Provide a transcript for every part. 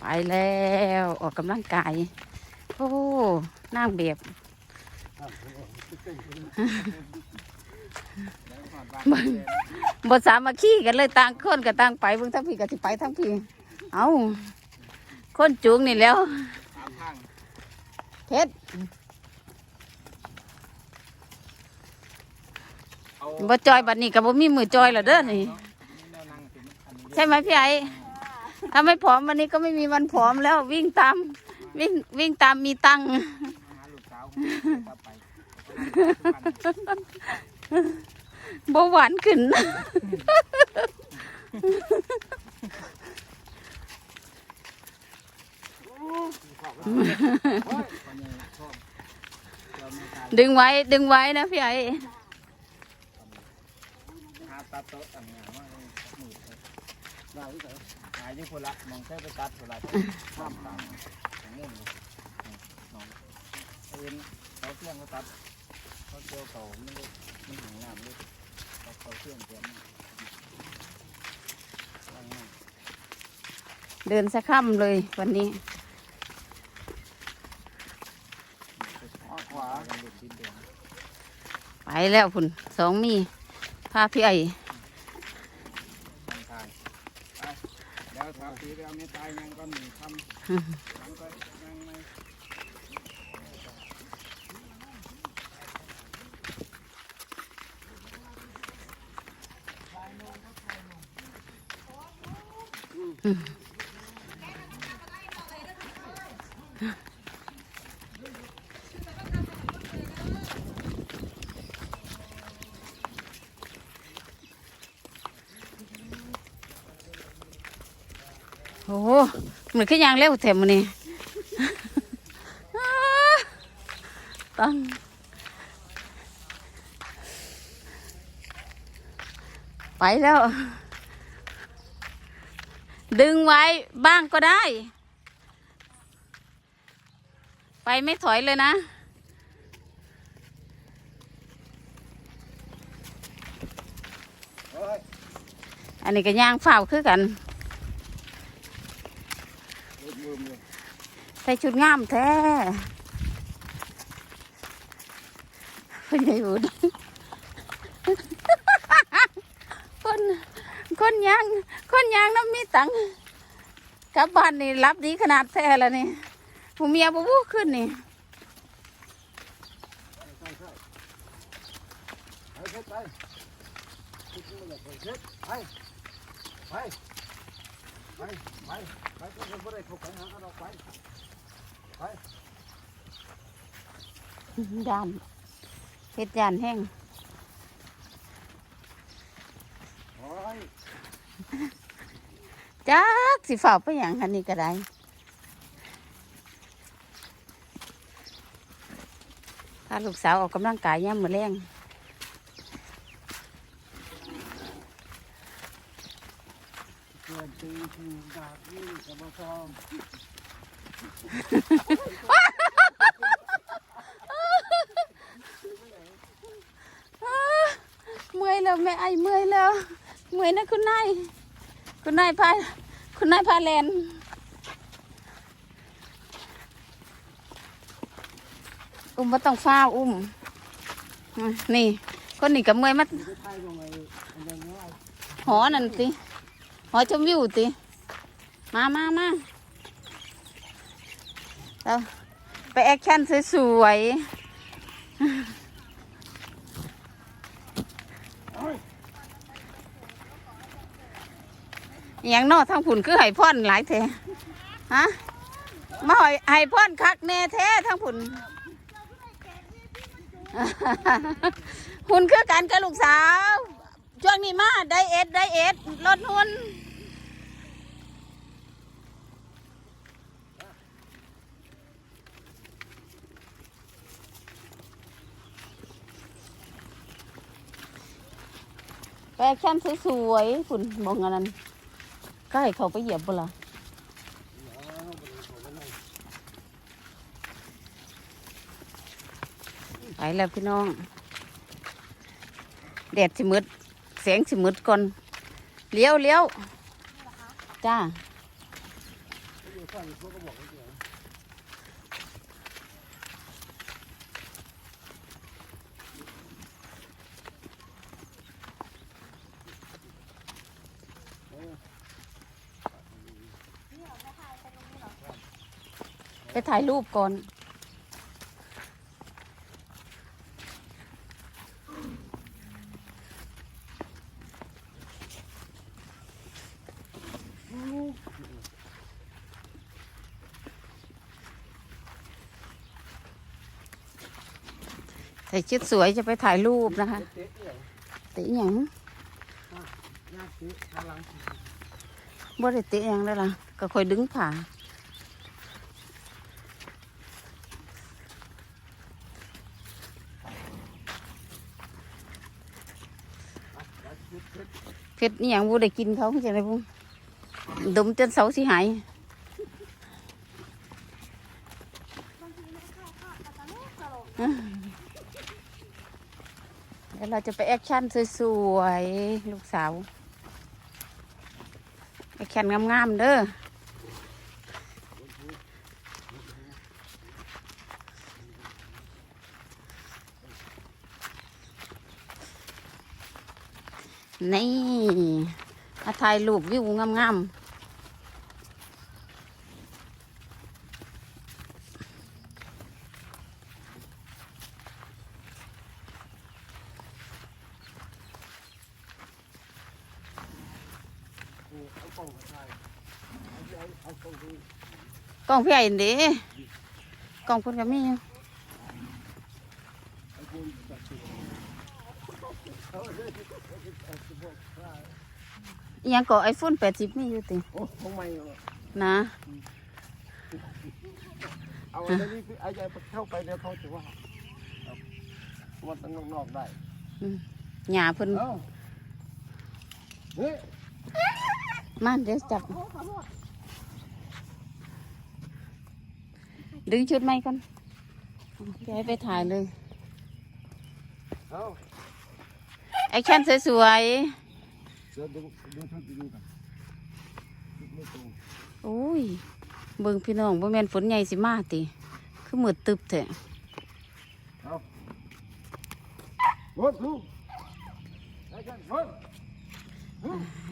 ไปแล้วออกกำลังกาย โอ้นั่งเบียบบบทสามัคคีกันเลยต่างคนกับต่างไปบิ่งทั้งพี่กับที่ไปทั้งพี่ เอาคนจูงนี่แล้วเพชรบ่จอยบัดนี้กับบ่มีมือจอยแล้วเด้อนี่ แนวนั่งถึงอันนี้ ใช่ไหมพี่ไอ้ถ้าไม่ผอมวันนี้ก็ไม่มีวันผอมแล้ววิ่งตามวิ่งวิ่งตามมีตังค์บไปเบาหวานขึ้น ดึงไว้ดึงไว้นะพี่ไอ้ หาตัดโต๊ะต่างอย่างว่าหมื่นได้ที่คนละมองแค่ไปตัดคนละข้ามตางอย่างนี้เลยน้องเอ็นเขาเที่ยงเขาตัดเขาเจียวเก่าไม่ได้ไมันหางงามเลยเขาเที่ยงเตียมเดินสะค่ำเลยวันนี้ไปแล้วพุ่นสองมีพาพี่ไอ ทางทางไป แล้วทาปีไปเอาเมตายยังก็หนึ่งคำ ยังก็ยังไม่โอ้โหมันขึ้นยางเร็วแถมมันนี่ตั้งไปแล้ว ดึงไว้บ้างก็ได้ ไปไม่ถอยเลยนะอันนี้ก็ย่างฝ้าวคือกัน มือมือมือ ใส่ชุดงามแท้เป็นไงบุญคนคนยางคนยางน้ำมีตังค์กลับบ้านนี่รับดีขนาดแท้แล้วนี่ผู้เมียบูบูขึ้นนี่ไปไปไม่ได้ไปไปไปไปไปไปไม่ได้เข้าไปไปไป ยานเฮ็ดยานแห้งโอ้ยจักสิฝ่าไปอย่างคันนี้ก็ได้พาลูกสาวออกกำลังกายย่ำมือแรง เกินตีชูดาบนี่กับมาซ้อม อ้าเมื่อยแล้ว แม่ไอ้เลยแล้วเมื่อยนะคุณนายคุณนายพาคุณนายพาแลนอุ้มมาต้องฟ้าอุ้มนี่ คนนี้กับเมื่อยมาไปไทยตรงไหนอันนี้ว่าหอนั่นติหอชมวิวติมามามาแล้วไปแอคชั่นสวยๆ อย่างนอกทางผุนคือไห้พ่อนหลายแท้ฮะมาหอยไห้พ่อนคักแน่แท้ทางผุนหุ่นคือกันกับลูกสาว ช่วงนี้มาไดเอทไดเอทลดหุ่นแฟชั่นสวยๆฝุ่นมองอันนั้น ก็ให้เขาไปเหยียบบ่ล่ะไปแล้วพี่น้อง แดดสิมืดแสงสิมืดก่อนเลี้ยวเลี้ยวจ้า อยู่ข้างเขาก็บอกว่าเดี๋ยว ไปถ่ายรูปก่อน ใส่ชุดสวยจะไปถ่ายรูปนะคะเต๊ะเนี่ยติหยังยากซื้อพลังบ่ได้ติหยังได้ล่ะ ก็ค่อยดึงผ่า เพชรนี่ยังบูได้กินเขาจังไดบุดมจนเสาสิหายเดี๋ยวเราจะไปแอคชั่นสวยๆ ลูกสาว แอคชั่นงามๆเด้อ นี่มาถ่ายรูปวิวงามๆเอากล้องมาถ่ายเอาเอากล้องดูกล้องพี่ไอ้เด้กล้องเพิ่นก็มีอยู่ เอาดูจับสิเอาเลยเอาสิบอกถ่าย อิห ยังก็ไอโฟนแปดสิบมีอยู่ติโอ้ทำไมเหรอนะเอาอันนี้คือไอ้ใจเข้าไปเดี๋ยวเขาจะว่าเอามันตั้งนอกๆได้หญ้าเพิ่นเอาเฮ้ยมาเดี๋ยวจับ ดึงชุดไหมก่อนพี่ไอ้ไปถ่ายเลยเอาแอคชั่นสวย เดี๋ยวดึงดึงชุดดูกันไม่ตรงโอ้ย เบิ่งพี่น้องบ่แม่นฝนใหญ่สิมาติ คือมืดตึบแท้เอารถลูกไอ้กันรถ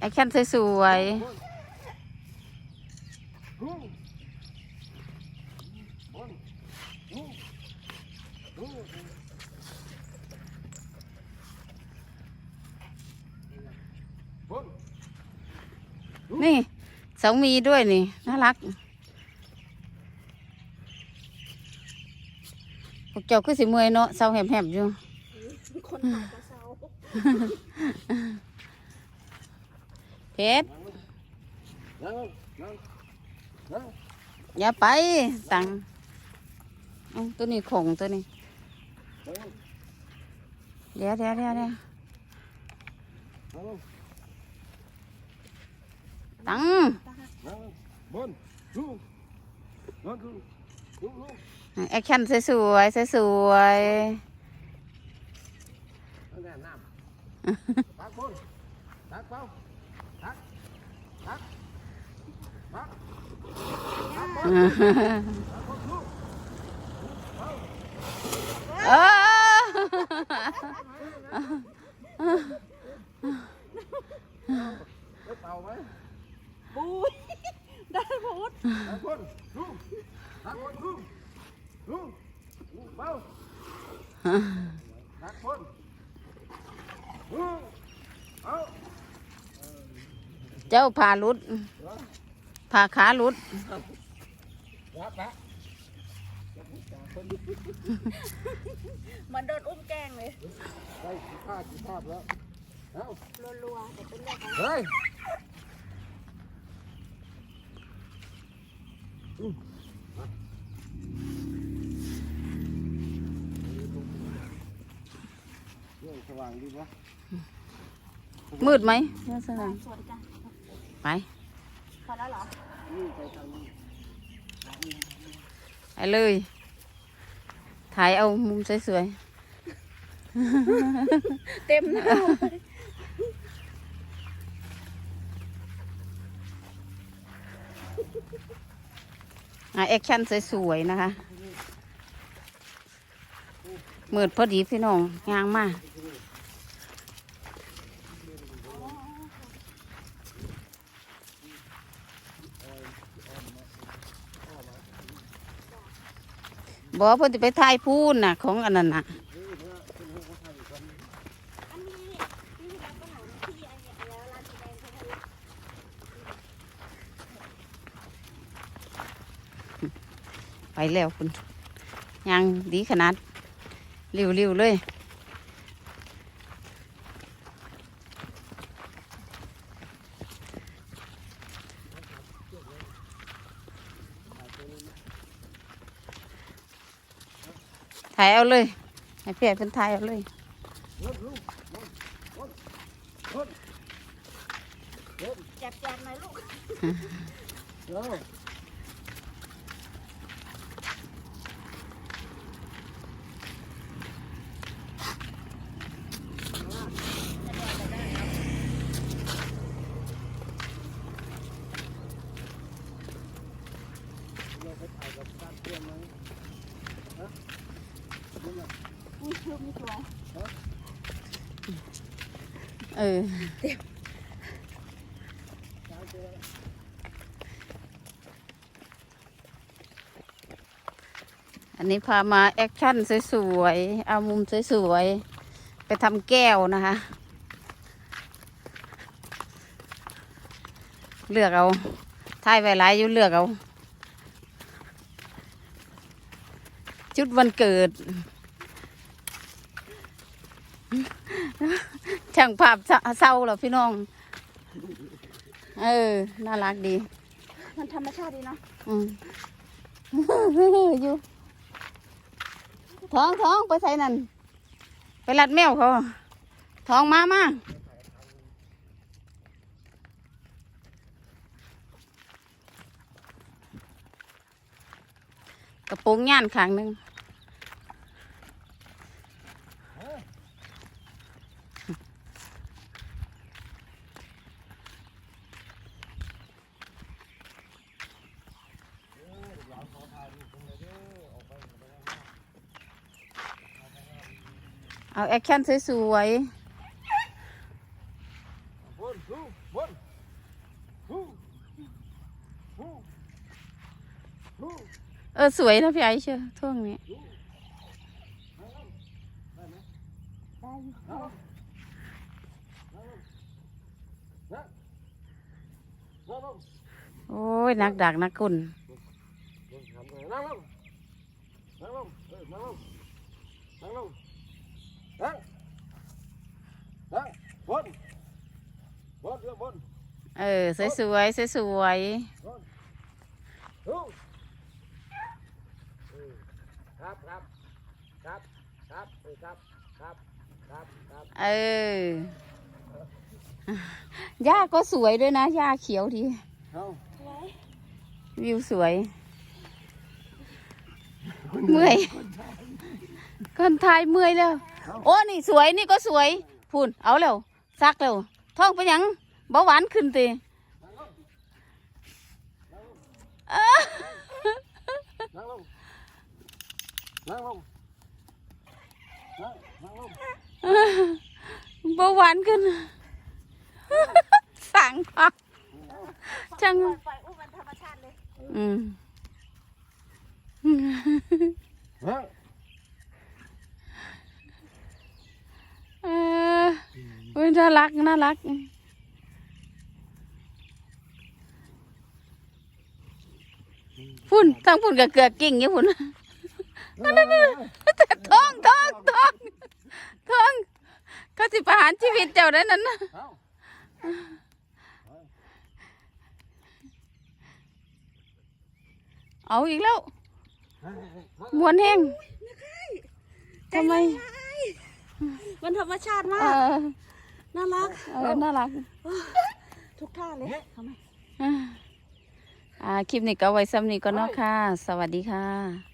แอคชั่นสวยลูกบนลูกลูก บน ๆ นี่เสามีด้วยนี่น่ารักพวกเจ้าคือสิเมื่อยเนาะเสาแหบๆอยู่คนถ่ายกระเซาเพชรอย่าไปตังตัวนี้ของตัวนี้เดี๋ยวเดี๋ยวเดี๋ยวเดี๋ยว ตังนั่งบนลูกนั่งลูกลูกลูกแอคชั่นสวยๆสวยนั่งแน่น้ำตักบนตักเป้าตักตักตักตักบนๆตักบนลูกเออได้เป่าไหม บุยได้พูดตักบนลูกตักบนลูกลูกลูกเป้าตักบนลูกเอาเจ้าผ่ารุดผ่าขารุดรับละมันโดนอุ้มแกล้งเลยได้กี่ภาพกี่ภาพแล้วเอ้ารัวๆเดี๋ยวเป็นเรื่องของเฮ้ยเรื่อง สว่างดีวะมืดไหมเดี๋ยวสนามสวยจังไปพอแล้วเหรอนี่ไปทางนี้ไปเลย ถ่ายเอามุมสวยเต็มหน้า แอคชั่นสวยๆนะคะมืดพอดีพี่น้องยางมากบอกว่าเพิ่นจะไปถ่ายพูนน่ะ ของอันนั้นน่ะ อันนี้ที่ที่รับปัญหาที่อันเนี้ยแล้วร้านสีแดงเขาให้ ไป แล้วคุณยางดีขนาดเร็วๆเลยถ่ายเอาเลยให้เพียเป็นถ่ายเอาเลยแจบแจบหน่อยลูก เอ้า อุ้ยชื่อไม่สวย เอออันนี้พามาแอคชั่นสวยๆ เอามุมสวยๆ ไปทำแก้วนะคะ เลือกเอาถ่ายไว้หลายอยู่เลือกเอา ชุดวันเกิด ช่างภาพเศร้าเหรอพี่น้อง เออ น่ารักดี มันธรรมชาติดีเนาะอืมอยู่ท้องท้องไปใส่นั่น ไปรัดแมวเขา ท้องมามากระโปรงย่านข้างหนึ่ง เอาแอคชั่นสวยๆเออสวยนะพี่ไอเชื่อท่วงนี้โอ้ย นักดักนักกุนนั่งลงนั่งลงนั่งลงนั่งลง นั่งนั่งบนบนเรื่องบนเออ สวยสวยสวยสวยฮู้เออครับครับครับครับเออครับครับครับครับๆเออหญ้าก็สวยด้วยนะหญ้าเขียวดีเอาสวยวิวสวย เมื่อยคนไทยเมื่อยแล้ว โอ้นี่สวยนี่ก็สวยพูนเอาแล้วซักแล้วท้องไปนหยังเบาหวานขึ้นตีนั่งลงนั่งลงนั่งนั่งลงเบาหวานขึ้นสั่งพักจังปล่อยปล่อยอุ้มมันธรรมชาติเลยอืม นั่ง เออ เว้ยน่ารักน่ารัก พุ่นทั้งพุ่นกับเกลือกิ่งอยู่พุ่นท้องท้องท้องท้องเขาสิประหารชีวิตเจ้าได้นั้นนะเอาเอาอีกแล้วมวนแห้งทำไมมันธรรมชาติเอมากอ น่ารักเออน่ารัก ทุกท่าเลยทำไมอ่าคลิปนี้ก็ไว้ซ้ำนี้ก็เนาะค่ะ สวัสดีค่ะ